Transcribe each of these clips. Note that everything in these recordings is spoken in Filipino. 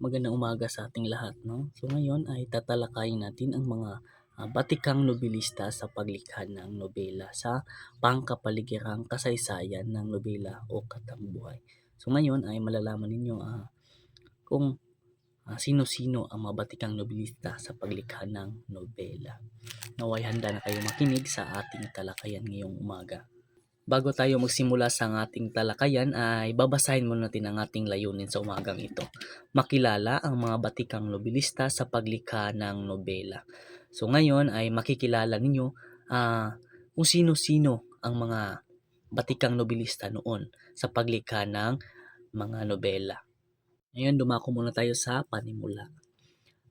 Magandang umaga sa ating lahat, no? So ngayon ay tatalakayin natin ang mga ah, batikang nobilista sa paglikha ng nobela sa pangkapaligirang kasaysayan ng nobela o katambuhay. So ngayon ay malalaman ninyo ah, kung ah, sino-sino ang mga batikang nobilista sa paglikha ng nobela. Naway handa na kayo makinig sa ating talakayan ngayong umaga. Bago tayo magsimula sa ating talakayan ay babasahin muna natin ang ating layunin sa umagang ito. Makilala ang mga batikang nobilista sa paglikha ng nobela. So ngayon ay makikilala ninyo ah, kung sino-sino ang mga batikang nobilista noon sa paglikha ng mga nobela. Ngayon dumako muna tayo sa panimula.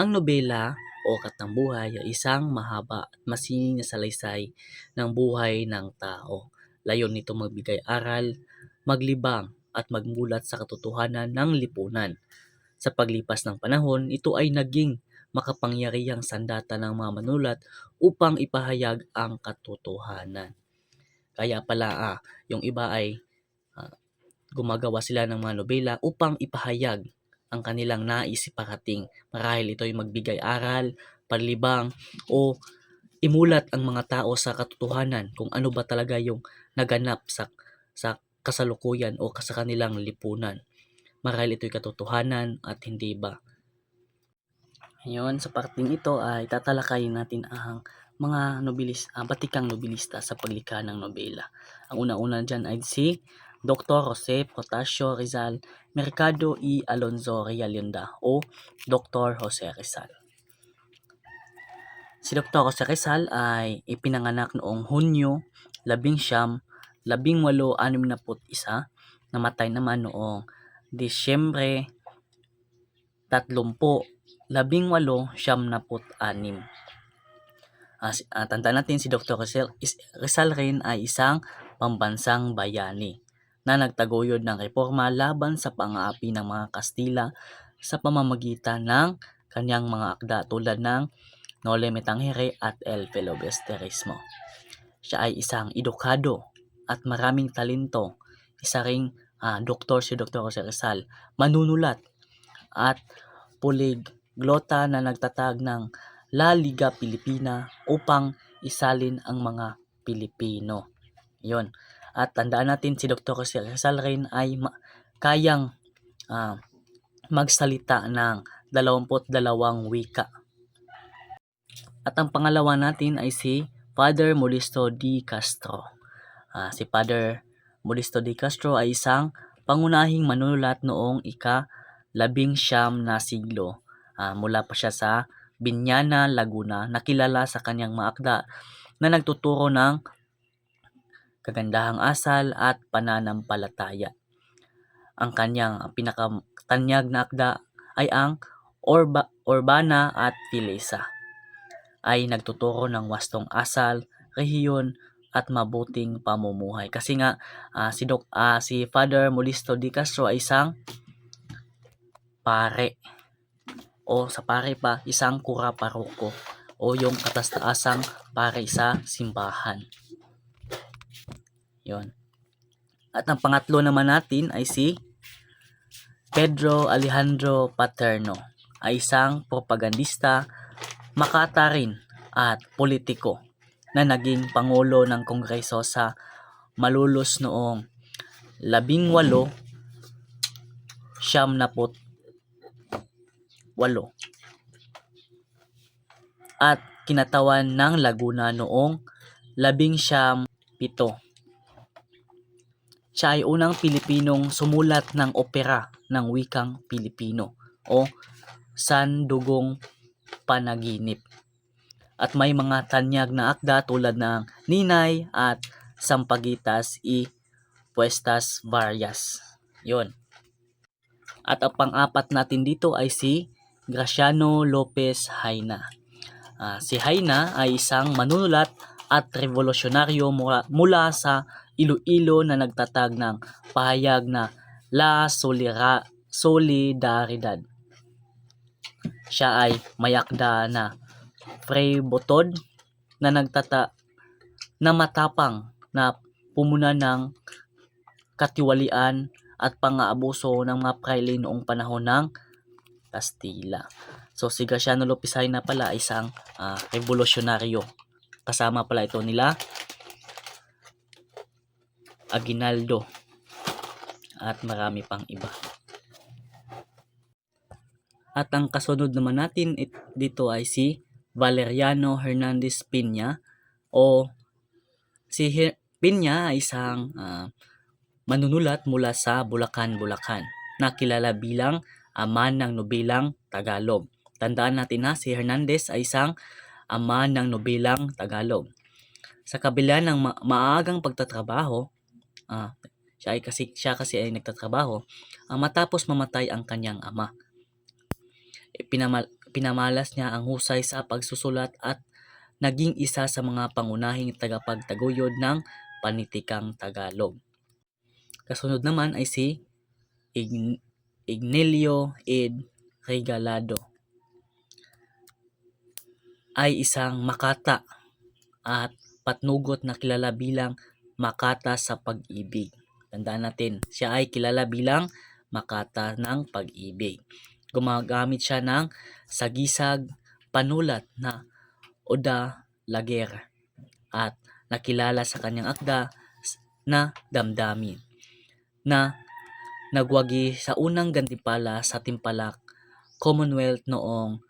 Ang nobela o katambuhay ay isang mahaba at masining na salaysay ng buhay ng tao. Layon nito magbigay aral, maglibang at magmulat sa katotohanan ng lipunan. Sa paglipas ng panahon, ito ay naging makapangyarihang sandata ng mga manulat upang ipahayag ang katotohanan. Kaya pala ah, yung iba ay ah, gumagawa sila ng mga nobela upang ipahayag ang kanilang nais iparating. Marahil ito ay magbigay aral, panlibang, o imulat ang mga tao sa katotohanan kung ano ba talaga yung naganap sa sa kasalukuyan o sa kanilang lipunan. Marahil ito'y katotohanan at hindi ba. Ngayon, sa parting ito ay tatalakayin natin ang mga nobilis, ah, batikang nobilista sa paglikha ng nobela. Ang una-una dyan ay si Dr. Jose Protasio Rizal Mercado y Alonzo Realionda o Dr. Jose Rizal. Si Dr. Jose Rizal ay ipinanganak noong Hunyo 19, 1861, namatay naman noong Disyembre 30, 1876. Ah, si- ah, tandaan natin si Dr. Rizal, is- Rizal rin ay isang pambansang bayani na nagtaguyod ng reforma laban sa pang-aapi ng mga Kastila sa pamamagitan ng kanyang mga akda tulad ng Nole Me Tangere at El Filibustero. Siya ay isang edukado at maraming talento. Isa ring ah, doktor si Dr. Jose Rizal, manunulat at poliglota na nagtatag ng La Liga Pilipina upang isalin ang mga Pilipino. Yon. At tandaan natin si Dr. Jose Rizal rin ay ma- kayang ah, magsalita ng 22 wika. At ang pangalawa natin ay si Father Modesto D. Castro. Ah, si Father Modesto D. Castro ay isang pangunahing manunulat noong ika labing siyam na siglo. Ah, mula pa siya sa Binyana, Laguna, nakilala sa kanyang mga akda na nagtuturo ng kagandahang asal at pananampalataya. Ang kanyang pinakatanyag na akda ay ang Orba, Urbana at Pilesa ay nagtuturo ng wastong asal, rehiyon at mabuting pamumuhay. Kasi nga ah, si Doc, ah, si Father Modesto Di Castro ay isang pare o sa pare pa isang kura paroko o yung katastaasang pare sa simbahan. Yon. At ang pangatlo naman natin ay si Pedro Alejandro Paterno ay isang propagandista, makatarin at politiko na naging pangulo ng kongreso sa Malulos noong labing walo siyam naput walo at kinatawan ng Laguna noong labing siyam pito. Siya ay unang Pilipinong sumulat ng opera ng wikang Pilipino o Sandugong Panaginip. At may mga tanyag na akda tulad ng Ninay at Sampagitas y Puestas Varias. Yon. At ang pang-apat natin dito ay si Graciano Lopez Haina. Ah, si Haina ay isang manunulat at revolusyonaryo mula, mula sa Iloilo na nagtatag ng pahayag na La Solira, Solidaridad. Siya ay mayakda na Frey Botod na nagtata na matapang na pumuna ng katiwalian at pang-aabuso ng mga praile noong panahon ng Kastila. So si Graciano Lopisay na pala ay isang ah, revolusyonaryo. Kasama pala ito nila Aguinaldo at marami pang iba. At ang kasunod naman natin it- dito ay si Valeriano Hernandez Piña o si Her- Piña ay isang ah, manunulat mula sa Bulacan, Bulacan na kilala bilang ama ng nobelang Tagalog. Tandaan natin na si Hernandez ay isang ama ng nobelang Tagalog. Sa kabila ng ma- maagang pagtatrabaho, ah, siya, ay kasi, siya kasi ay nagtatrabaho, ah, matapos mamatay ang kanyang ama. Pinamal, pinamalas niya ang husay sa pagsusulat at naging isa sa mga pangunahing tagapagtaguyod ng panitikang Tagalog. Kasunod naman ay si Ign- Ignelio Ed Regalado ay isang makata at patnugot na kilala bilang makata sa pag-ibig. Tandaan natin, siya ay kilala bilang makata ng pag-ibig. Gumagamit siya ng sagisag panulat na Oda Laguerre at nakilala sa kanyang akda na damdamin na nagwagi sa unang gantimpala sa Timpalak Commonwealth noong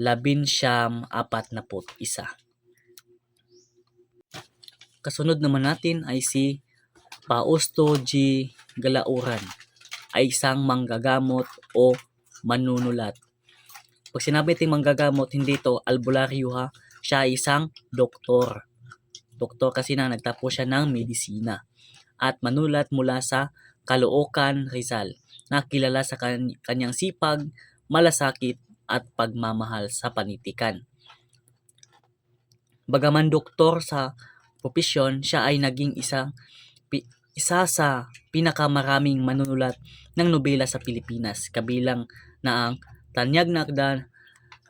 labinsyam apat na isa. Kasunod naman natin ay si Pausto G. Galauran ay isang manggagamot o manunulat. Pag sinabi ting manggagamot, hindi ito albularyo ha. Siya ay isang doktor. Doktor kasi na nagtapos siya ng medisina. At manulat mula sa Caloocan, Rizal na kilala sa kan- kanyang sipag, malasakit at pagmamahal sa panitikan. Bagaman doktor sa profesyon, siya ay naging isang isa sa pinakamaraming manunulat ng nobela sa Pilipinas, kabilang na ang Tanyag na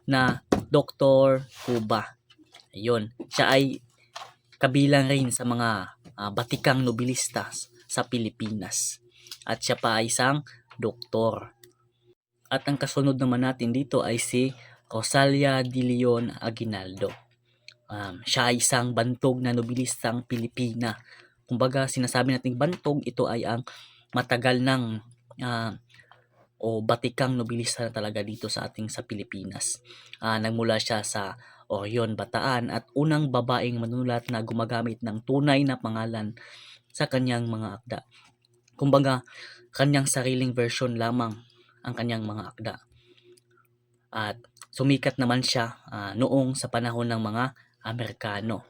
na Dr. Cuba. Ayun, siya ay kabilang rin sa mga ah, batikang nobilista sa Pilipinas. At siya pa ay isang doktor. At ang kasunod naman natin dito ay si Rosalia de Leon Aguinaldo. Um, siya ay isang bantog na nobilistang Pilipina. Kumbaga, sinasabi nating bantog, ito ay ang matagal ng ah, o batikang nobilista na talaga dito sa ating sa Pilipinas. Ah, nagmula siya sa Orion, Bataan at unang babaeng manunulat na gumagamit ng tunay na pangalan sa kanyang mga akda. Kumbaga, kanyang sariling version lamang ang kanyang mga akda. At sumikat naman siya ah, noong sa panahon ng mga Amerikano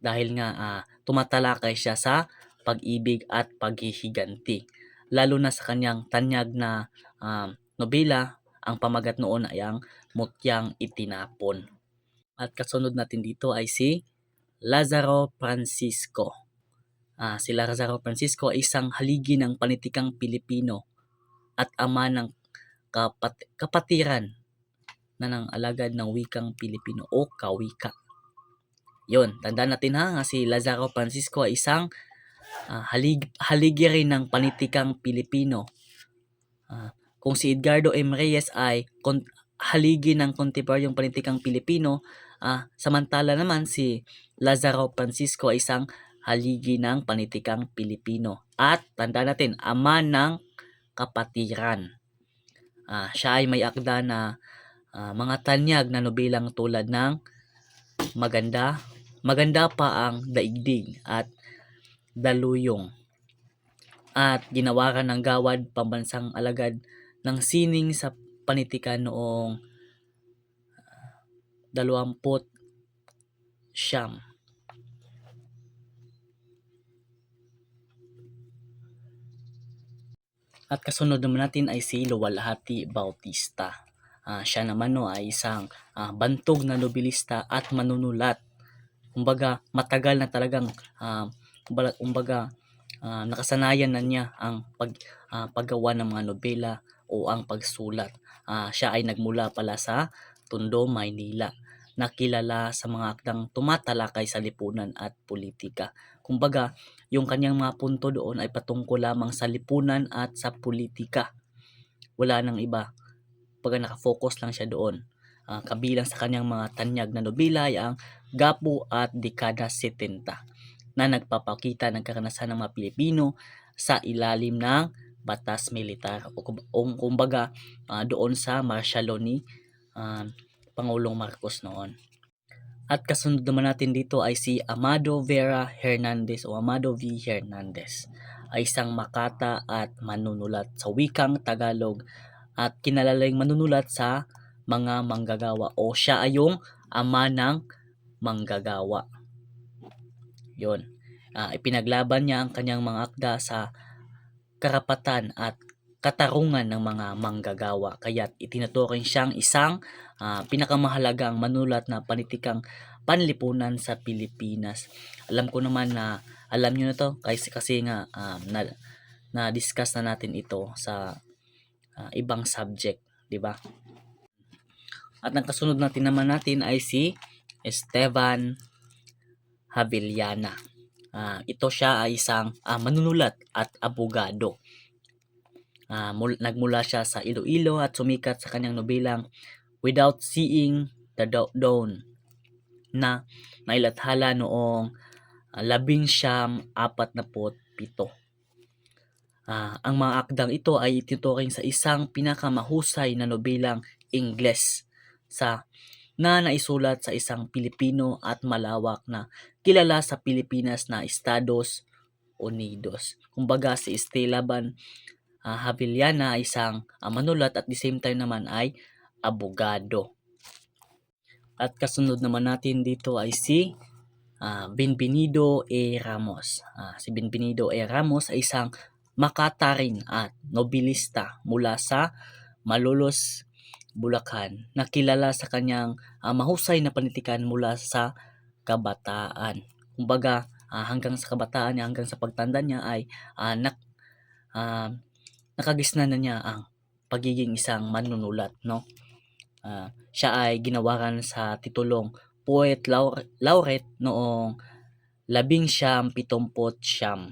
dahil nga ah, tumatalakay siya sa pag-ibig at paghihiganti. Lalo na sa kanyang tanyag na ah, nobela, ang pamagat noon ay ang Mutyang Itinapon. At kasunod natin dito ay si Lazaro Francisco. Ah, si Lazaro Francisco ay isang haligi ng panitikang Pilipino at ama ng kapat- kapatiran na ng alagad ng wikang Pilipino o kawika. Yon, tandaan natin ha, nga si Lazaro Francisco ay isang ah, halig, haligi rin ng panitikang Pilipino. Ah, kung si Edgardo M. Reyes ay kon- haligi ng kontemporaryong panitikang Pilipino, ah, samantala naman si Lazaro Francisco ay isang haligi ng panitikang Pilipino. At tandaan natin, ama ng kapatiran. Ah, siya ay may akda na ah, mga tanyag na nobelang tulad ng Maganda, Maganda pa ang daigdig at Daluyong. At ginawaran ng gawad pambansang alagad ng sining sa panitikan noong ah, dalawamput siyam. At kasunod naman natin ay si Luwalhati Bautista. Ah, siya naman no ay isang ah, bantog na nobilista at manunulat. Kumbaga matagal na talagang ah, kumbaga, ah, nakasanayan na niya ang pag ah, paggawa ng mga nobela o ang pagsulat. Ah, siya ay nagmula pala sa Tondo, Maynila nakilala sa mga akdang tumatalakay sa lipunan at politika. Kumbaga, yung kanyang mga punto doon ay patungkol lamang sa lipunan at sa politika. Wala nang iba. Kumbaga nakafocus lang siya doon. Ah, kabilang sa kanyang mga tanyag na nobela ay ang Gapo at Dekada 70 na nagpapakita ng karanasan ng mga Pilipino sa ilalim ng batas militar o, o kumbaga ah, doon sa martial law ni ah, Pangulong Marcos noon. At kasunod naman natin dito ay si Amado Vera Hernandez o Amado V. Hernandez ay isang makata at manunulat sa wikang Tagalog at kinalalang manunulat sa mga manggagawa o siya ay yung ama ng manggagawa. Yun. Ah, ipinaglaban niya ang kanyang mga akda sa karapatan at katarungan ng mga manggagawa. Kaya itinuturing siyang isang ah, pinakamahalagang manulat na panitikang panlipunan sa Pilipinas. Alam ko naman na alam niyo na to kasi kasi nga um, na na discuss na natin ito sa ah, ibang subject, 'di ba? At ang kasunod natin naman natin ay si Esteban Havillana. Ah, ito siya ay isang ah, manunulat at abogado. Ah, mul- nagmula siya sa Iloilo at sumikat sa kanyang nobelang Without Seeing the Daw- Dawn na nailathala noong ah, labing siyam apat na pito. Ang mga akdang ito ay itinuturing sa isang pinakamahusay na nobelang Ingles sa na naisulat sa isang Pilipino at malawak na kilala sa Pilipinas na Estados Unidos. Kumbaga si Esteban uh, Havillana ay isang ah, manulat at the same time naman ay abogado. At kasunod naman natin dito ay si ah, Benvenido A. Ramos. Ah, si Benvenido A. Ramos ay isang makataring at nobilista mula sa Malolos, Bulacan na kilala sa kanyang ah, mahusay na panitikan mula sa kabataan. Kumbaga, ah, hanggang sa kabataan niya, hanggang sa pagtanda niya ay ah, nak, ah, nakagisnan na niya ang pagiging isang manunulat, no? Ah, siya ay ginawaran sa titulong Poet Laur- Laureate noong labing siyam pitumpot siyam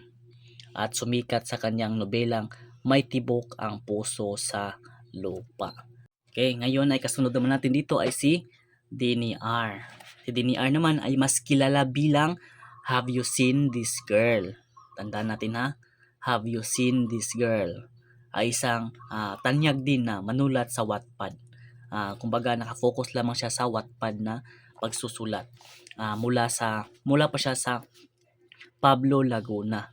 at sumikat sa kanyang nobelang May Tibok ang Puso sa Lupa. Okay, ngayon ay kasunod naman natin dito ay si Denny R. Si Denny R naman ay mas kilala bilang Have You Seen This Girl? Tandaan natin ha, Have You Seen This Girl? Ay isang ah, tanyag din na manulat sa Wattpad. Ah, kumbaga nakafocus lamang siya sa Wattpad na pagsusulat. Ah, mula sa mula pa siya sa Pablo Laguna.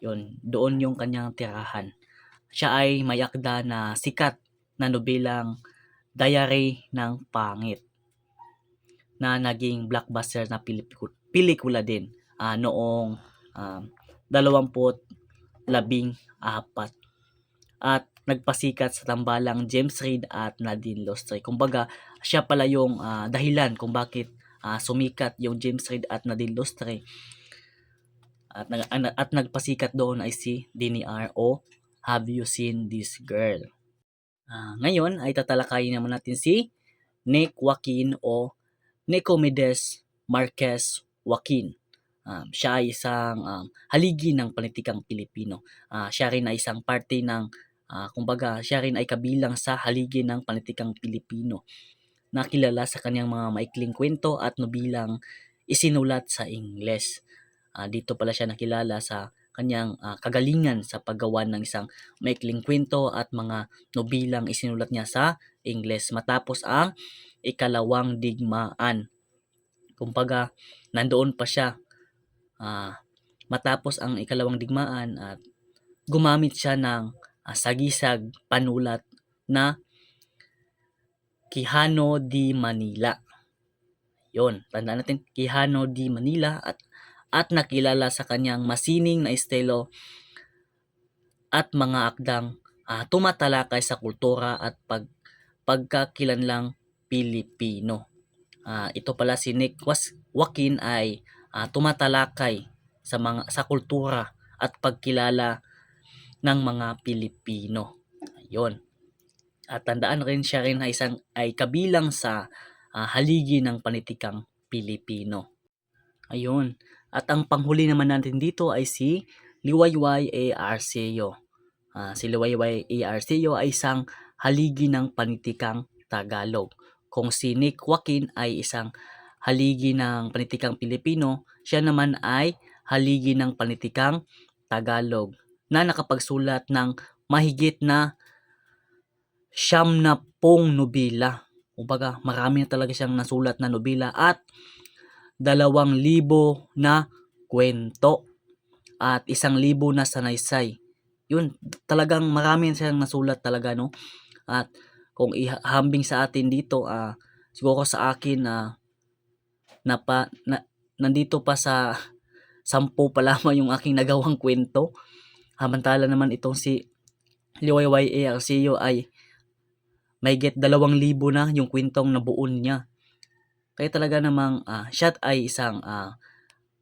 Yun, doon yung kanyang tirahan. Siya ay may akda na sikat na nobelang Diary ng Pangit na naging blockbuster na peliku- pelikula din ah, noong dalawamput labing apat at nagpasikat sa tambalang James Reid at Nadine Lostre. Kumbaga, siya pala yung ah, dahilan kung bakit ah, sumikat yung James Reid at Nadine Lostre. At, an- at nagpasikat doon ay si Dini R. o Have You Seen This Girl? Ah, ngayon ay tatalakayin naman natin si Nick Joaquin o Nicomedes Marquez Joaquin. Um, siya ay isang um, haligi ng politikang Pilipino. Ah, siya rin ay isang parte ng, ah, kumbaga, siya rin ay kabilang sa haligi ng politikang Pilipino na kilala sa kanyang mga maikling kwento at nobilang isinulat sa Ingles. Ah, dito pala siya nakilala sa kanyang ah, kagalingan sa paggawa ng isang maikling kwento at mga nobilang isinulat niya sa Ingles matapos ang ikalawang digmaan. Kumbaga, nandoon pa siya ah, matapos ang ikalawang digmaan at gumamit siya ng ah, sagisag panulat na Quijano di Manila. Yon, tandaan natin, Quijano di Manila at at nakilala sa kanyang masining na estilo at mga akdang ah, tumatalakay sa kultura at pag pagkakilanlang Pilipino. Ah, ito pala si Nick Was- Joaquin ay ah, tumatalakay sa mga sa kultura at pagkilala ng mga Pilipino. Ayun. At tandaan rin siya rin ay isang ay kabilang sa ah, haligi ng panitikang Pilipino. Ayun. At ang panghuli naman natin dito ay si Liwayway. Arceo. Ah, si Liwayway. Arceo ay isang haligi ng panitikang Tagalog. Kung si Nick Joaquin ay isang haligi ng panitikang Pilipino, siya naman ay haligi ng panitikang Tagalog na nakapagsulat ng mahigit na siyam na pong nobela. Kumbaga, marami na talaga siyang nasulat na nobela at dalawang libo na kwento at isang libo na sanaysay. Yun, talagang marami siyang nasulat talaga, no? At kung ihambing sa atin dito, ah, siguro sa akin, ah, napa, na, nandito pa sa sampu pa lamang yung aking nagawang kwento. Samantala naman itong si Liwayway Arceo ay may get dalawang libo na yung kwentong nabuon niya. Kaya talaga namang ah, siya ay isang ah,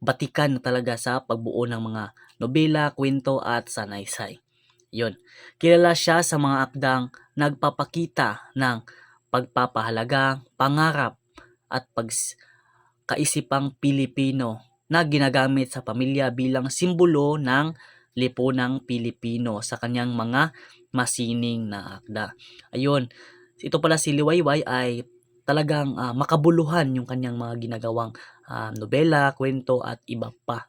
batikan na talaga sa pagbuo ng mga nobela, kwento at sanaysay. Yun. Kilala siya sa mga akdang nagpapakita ng pagpapahalaga, pangarap at pagkaisipang Pilipino na ginagamit sa pamilya bilang simbolo ng lipunang Pilipino sa kanyang mga masining na akda. Ayun, ito pala si Liwayway ay talagang ah, makabuluhan yung kanyang mga ginagawang ah, nobela, kwento at iba pa.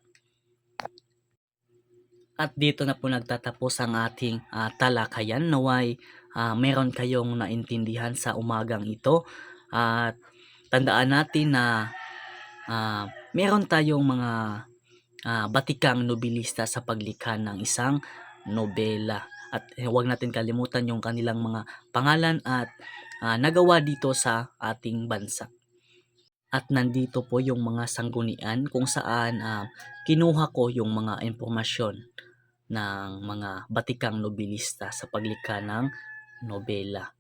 At dito na po nagtatapos ang ating ah, talakayan. Naway ah, meron kayong naintindihan sa umagang ito. At tandaan natin na ah, meron tayong mga ah, batikang nobilista sa paglikha ng isang nobela. At eh, huwag natin kalimutan yung kanilang mga pangalan at ah, nagawa dito sa ating bansa. At nandito po yung mga sanggunian kung saan ah, kinuha ko yung mga impormasyon ng mga batikang nobilista sa paglikha ng nobela.